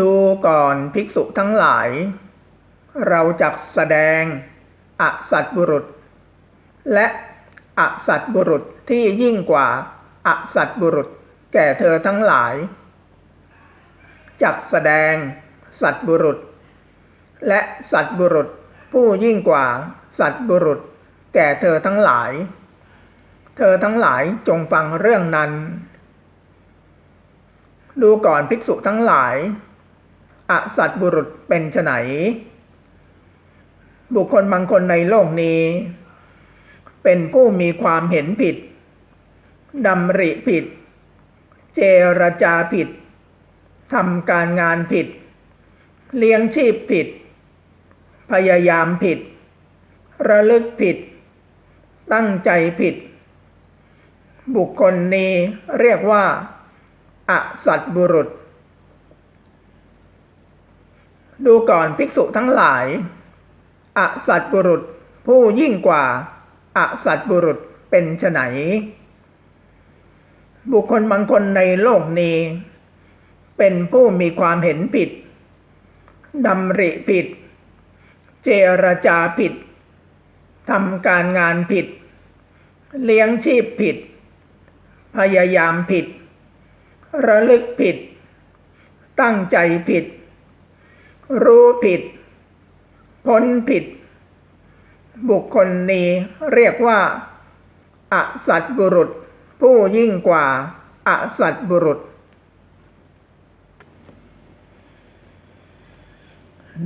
ดูก่อนภิกษุทั้งหลาย เราจักแสดงอสัตบุรุษ และอสัตบุรุษที่ยิ่งกว่าอสัตบุรุษ แก่เธอทั้งหลายจักแสดงสัตบุรุษ และสัตบุรุษผู้ยิ่งกว่าสัตบุรุษ แก่เธอทั้งหลาย เธอทั้งหลายจงฟังเรื่องนั้น ดูก่อนภิกษุทั้งหลาย อสัตบุรุษเป็นไฉนบุคคลบางคนในโลกนี้ เป็นผู้มีความเห็นผิดดำริผิด เจรจาผิดทำการงานผิด เลี้ยงชีพผิด พยายามผิด ระลึกผิด ตั้งใจผิด บุคคลนี้เรียกว่าอสัตบุรุษ ดูก่อนภิกษุทั้งหลาย อสัตบุรุษผู้ยิ่งกว่า อสัตบุรุษเป็นไฉนบุคคลบางคนในโลกนี้ เป็นผู้มีความเห็นผิดดำริผิด เจรจาผิดทำการงานผิด เลี้ยงชีพผิด พยายามผิด ระลึกผิด ตั้งใจผิด รู้ผิด พ้นผิด บุคคลนี้เรียกว่าอสัตบุรุษ ผู้ยิ่งกว่าอสัตบุรุษ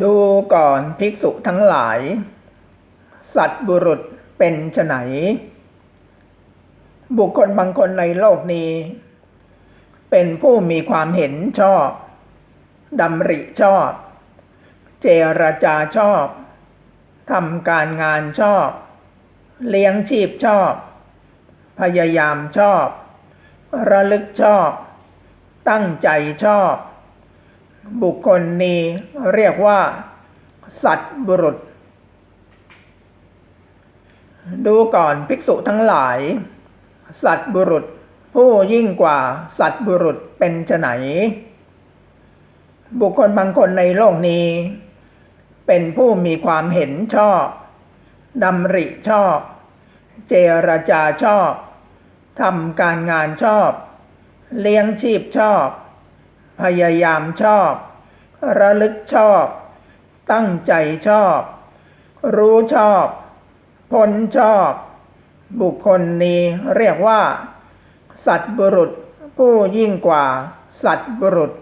ดูก่อนภิกษุทั้งหลาย สัตบุรุษเป็นไนบุคคลบางคนในโลกนี้ เป็นผู้มีความเห็นชอบดำริชอบ เจรจาชอบทำการงานชอบ เลี้ยงชีพชอบ พยายามชอบ ระลึกชอบ ตั้งใจชอบ บุคคลนี้เรียกว่า สัตบุรุษ ดูก่อนภิกษุทั้งหลาย สัตบุรุษผู้ยิ่งกว่าสัตบุรุษเป็นไฉนบุคคลบางคนในโลกนี้ เป็นผู้มีความเห็นชอบดำริชอบ เจรจาชอบทำการงานชอบ เลี้ยงชีพชอบ พยายามชอบ ระลึกชอบ ตั้งใจชอบ รู้ชอบพ้นชอบ บุคคลนี้เรียกว่า สัตบุรุษผู้ยิ่งกว่า สัตบุรุษ